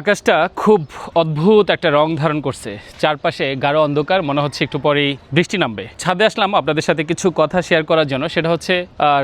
আকাশটা খুব অদ্ভুত একটা রং ধারণ করছে। চারপাশে গাঢ় অন্ধকার, মনে হচ্ছে একটু পরেই বৃষ্টি নামবে। ছাদে আসলাম আপনাদের সাথে কিছু কথা শেয়ার করার জন্য। সেটা হচ্ছে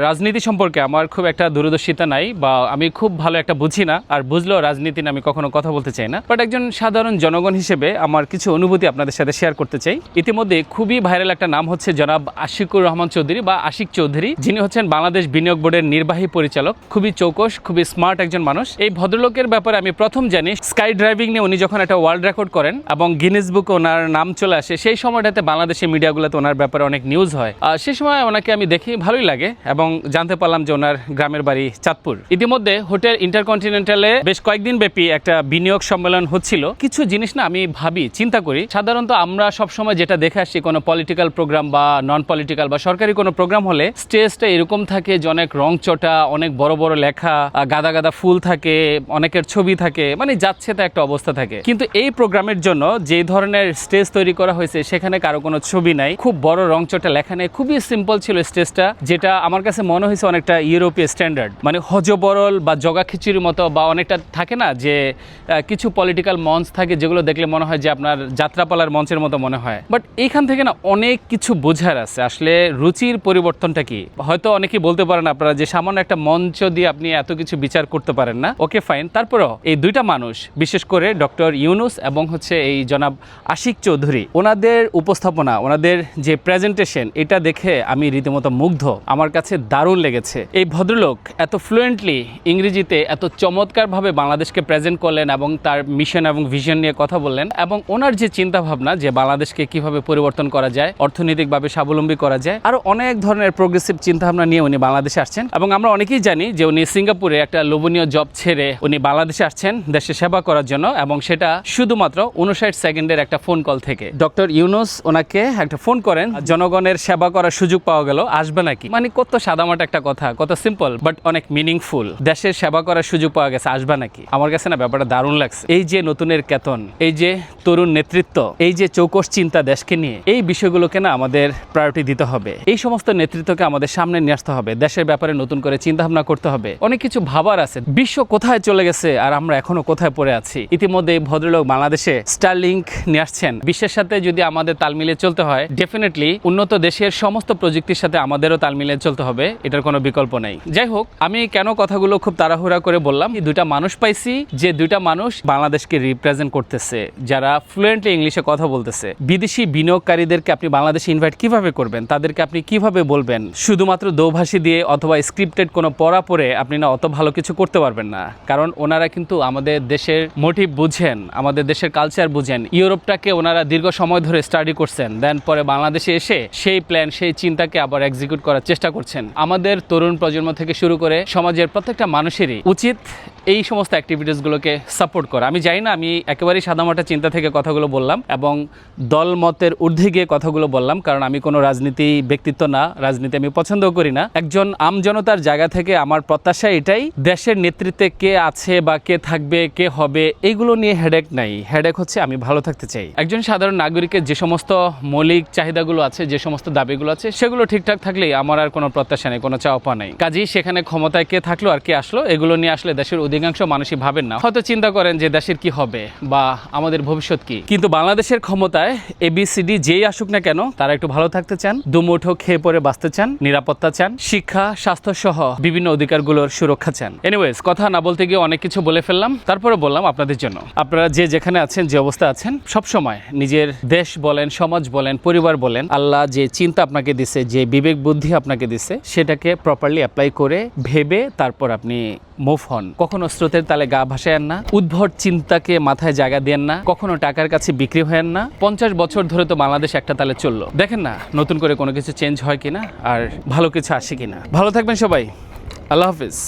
রাজনীতি সম্পর্কে আমার খুব একটা দূরদর্শিতা নাই বা আমি খুব ভালো একটা বুঝি না। আর বুঝলেও রাজনীতি নিয়ে আমি কখনো কথা বলতে চাই না। বাট একজন সাধারণ জনগণ হিসেবে আমার কিছু অনুভূতি আপনাদের সাথে শেয়ার করতে চাই। ইতিমধ্যে খুবই ভাইরাল একটা নাম হচ্ছে জনাব আশিকুর রহমান চৌধুরী বা আশিক চৌধুরী। যিনি হচ্ছেন বাংলাদেশ বিনিয়োগ বোর্ডের নির্বাহী পরিচালক। খুবই চৌকস, খুবই স্মার্ট একজন মানুষ। এই ভদ্রলোকের ব্যাপারে আমি প্রথম জানি স্কাই ড্রাইভিং নিয়ে উনি যখন একটা ওয়ার্ল্ড রেকর্ড করেন এবং গিনেস বুকে ওনার নাম চলে আসে, সেই সময়টাতে বাংলাদেশের মিডিয়াগুলোতে ওনার ব্যাপারে অনেক নিউজ হয়। সেই সময় ওনাকে আমি দেখি, ভালোই লাগে এবং জানতে পারলাম যে ওনার গ্রামের বাড়ি চাঁদপুর। ইতিমধ্যে হোটেল ইন্টারকন্টিনেন্টালে বেশ কয়েকদিন ব্যাপী একটা বিনিয়োগ সম্মেলন হচ্ছিল। কিছু জিনিস না আমি ভাবি, চিন্তা করি। সাধারণত আমরা সবসময় যেটা দেখে আসছি কোনো পলিটিক্যাল প্রোগ্রাম বা নন পলিটিক্যাল বা সরকারি কোনো প্রোগ্রাম হলে স্টেজটা এরকম থাকে যে অনেক রং চটা অনেক বড় বড় লেখা, গাদা গাদা ফুল থাকে, অনেকের ছবি থাকে। মানে যাচ্ছে তা একটা অবস্থা থাকে। কিন্তু এই প্রোগ্রামের জন্য যে ধরনের স্টেজ তৈরি করা হয়েছে, সেখানে কারও কোনো ছবি নাই। খুব বড় রং চটা লেখা নেই। খুবই সিম্পল ছিল স্টেজটা, যেটা আমার কাছে মনে হয়েছে অনেকটা ইউরোপীয় স্ট্যান্ডার্ড মানে হজবরল বা জগা খিচুড়ির মতো বা অনেকটা থাকে না যে কিছু পলিটিক্যাল মঞ্চ থাকে যেগুলো দেখলে মনে হয় যে আপনার যাত্রাপালার মঞ্চের মতো মনে হয়। বাট এইখান থেকে না অনেক কিছু বোঝার আছে। আসলে রুচির পরিবর্তনটা কি? হয়তো অনেকেই বলতে পারেন আপনারা যে, সামান্য একটা মঞ্চ দিয়ে আপনি এত কিছু বিচার করতে পারেন না। ওকে ফাইন তারপরও এই দুইটা মানুষ বিশেষ করে ডক্টর ইউনুস এবং হচ্ছে এই জনাব আশিক চৌধুরী। ওনাদের উপস্থাপনা, ওনাদের যে প্রেজেন্টেশন এটা দেখে আমি রীতিমতো মুগ্ধ। আমার কাছে দারুণ লেগেছে। এই ভদ্রলোক এত ফ্লুয়েন্টলি ইংরেজিতে এত চমৎকারভাবে বাংলাদেশকে প্রেজেন্ট করলেন এবং তার মিশন এবং ভিশন নিয়ে কথা বললেন এবং ওনার যে চিন্তা ভাবনা যে বাংলাদেশকে কীভাবে পরিবর্তন করা যায়, অর্থনৈতিকভাবে স্বাবলম্বী করা যায় আরও অনেক ধরনের প্রোগ্রেসিভ চিন্তা ভাবনা নিয়ে উনি বাংলাদেশে আসছেন। এবং আমরা অনেকেই জানি যে উনি সিঙ্গাপুরে একটা লোভনীয় জব ছেড়ে উনি বাংলাদেশে আসছেন দেশে সেবা করার জন্য এবং সেটা শুধুমাত্র উনষাট সেকেন্ডের একটা ফোন কল থেকে। ডক্টর ইউনুস ওনাকে একটা ফোন করেন, জনগণের সেবা করার সুযোগ পাওয়া গেল, আসবে নাকি? মানে কত সাদামাটা একটা কথা, কত সিম্পল বাট অনেক মিনিংফুল দেশের সেবা করার সুযোগ পাওয়া গেছে, আসবে নাকি? আমার কাছে না ব্যাপারটা দারুণ লাগছে। এই যে নতুনের কেতন, এই যে তরুণ নেতৃত্ব, এই যে চৌকস চিন্তা দেশকে নিয়ে, এই বিষয়গুলোকে না আমাদের প্রায়োরিটি দিতে হবে। এই সমস্ত নেতৃত্বকে আমাদের সামনে নিয়ে আসতে হবে, দেশের ব্যাপারে নতুন করে চিন্তা ভাবনা করতে হবে। অনেক কিছু ভাবার আছে, বিশ্ব কোথায় চলে গেছে আর আমরা এখনও কোথায় পড়ে আছি। ইতিমধ্যে ভদ্রলোক বাংলাদেশে স্টারলিংক নিয়ে আসছেন। বিশ্বের সাথে যদি আমাদের তাল মিলিয়ে চলতে হয় ডেফিনেটলি উন্নত দেশের সমস্ত প্রযুক্তির সাথে আমাদেরও তাল মিলিয়ে চলতে হবে, এটার কোনো বিকল্প নেই। যাই হোক, আমি কেন কথাগুলো খুব তাড়াহুড়া করে বললাম দুইটা মানুষ পাইছি, যে দুইটা মানুষ বাংলাদেশকে রিপ্রেজেন্ট করতেছে, যারা ফ্লুয়েন্টলি ইংলিশে কথা বলতেছে। বিদেশি বিনিয়োগকারীদেরকে আপনি বাংলাদেশে ইনভাইট কীভাবে করবেন? তাদেরকে আপনি কীভাবে বলবেন? শুধুমাত্র দৌভাষী দিয়ে অথবা স্ক্রিপ্টেড কোনো পড়া পড়ে আপনি না অত ভালো কিছু করতে পারবেন না। কারণ ওনারা কিন্তু আমাদের দেশের মোটিভ বুঝেন, আমাদের দেশের কালচার বুঝেন। ইউরোপটাকে ওনারা দীর্ঘ সময় ধরে স্টাডি করছেন দেন পরে বাংলাদেশে এসে সেই প্ল্যান সেই চিন্তাকে আবার এক্সিকিউট করার চেষ্টা করছেন। আমাদের তরুণ প্রজন্ম থেকে শুরু করে সমাজের প্রত্যেকটা মানুষেরই উচিত এই সমস্ত অ্যাক্টিভিটিসগুলোকে সাপোর্ট করা। আমি জানি না, আমি একেবারেই সাদামাটা চিন্তা থেকে কথাগুলো বললাম এবং দল মতের ঊর্ধ্বে গিয়ে কথাগুলো বললাম, কারণ আমি কোনো রাজনীতি ব্যক্তিত্ব না, রাজনীতি আমি পছন্দ করি না। একজন আমজনতার জায়গা থেকে আমার প্রত্যাশা এটাই, দেশের নেতৃত্বে কে আছে বা কে থাকবে, কে হবে এইগুলো নিয়ে হেডেক নাই। হেডেক হচ্ছে আমি ভালো থাকতে চাই। একজন সাধারণ নাগরিকের যে সমস্ত মৌলিক চাহিদাগুলো আছে, যে সমস্ত দাবিগুলো আছে, সেগুলো ঠিকঠাক থাকলেই আমার আর কোনো প্রত্যাশা নেই, কোনো চাওয়া নেই। কাজেই সেখানে ক্ষমতায় কে থাকল আর কে আসলো, এগুলো নিয়ে আসলে দেশের অধিকাংশ মানুষই ভাবেন না। হয়তো চিন্তা করেন যে দেশের কি হবে বা আমাদের ভবিষ্যৎ কি। কিন্তু বাংলাদেশের ক্ষমতায় এবিসিডি যেই আসুক না কেন, তারা একটু ভালো থাকতে চান, দুমুঠো খেয়ে পরে বাঁচতে চান, নিরাপত্তা চান, শিক্ষা স্বাস্থ্য সহ বিভিন্ন অধিকারগুলোর সুরক্ষা চান। এনিওয়েজ কথা না বলতে গিয়ে অনেক কিছু বলে ফেললাম, তারপরে বললাম আপনাদের জন্য। আপনারা যে যেখানে আছেন, যে অবস্থা আছেন সব সময় নিজের দেশ বলেন, সমাজ বলেন, পরিবার বলেন, আল্লাহ যে চিন্তা আপনাকে দিছে, যে বিবেক বুদ্ধি আপনাকে দিছে, সেটাকে প্রপারলি অ্যাপ্লাই করে ভেবে তারপর আপনি মুভ হন কখনো স্রোতের তালে গা ভাসায়েন না, উদ্ভট চিন্তাকে মাথায় জায়গা দেন না, কখনো টাকার কাছে বিক্রি হয়েন না। পঞ্চাশ বছর ধরে তো বাংলাদেশ একটা তালে চলল। দেখেন না, নতুন করে কোনো কিছু চেঞ্জ হয় কিনা, আর ভালো কিছু আসে কিনা। ভালো থাকবেন সবাই। আল্লাহ হাফিজ।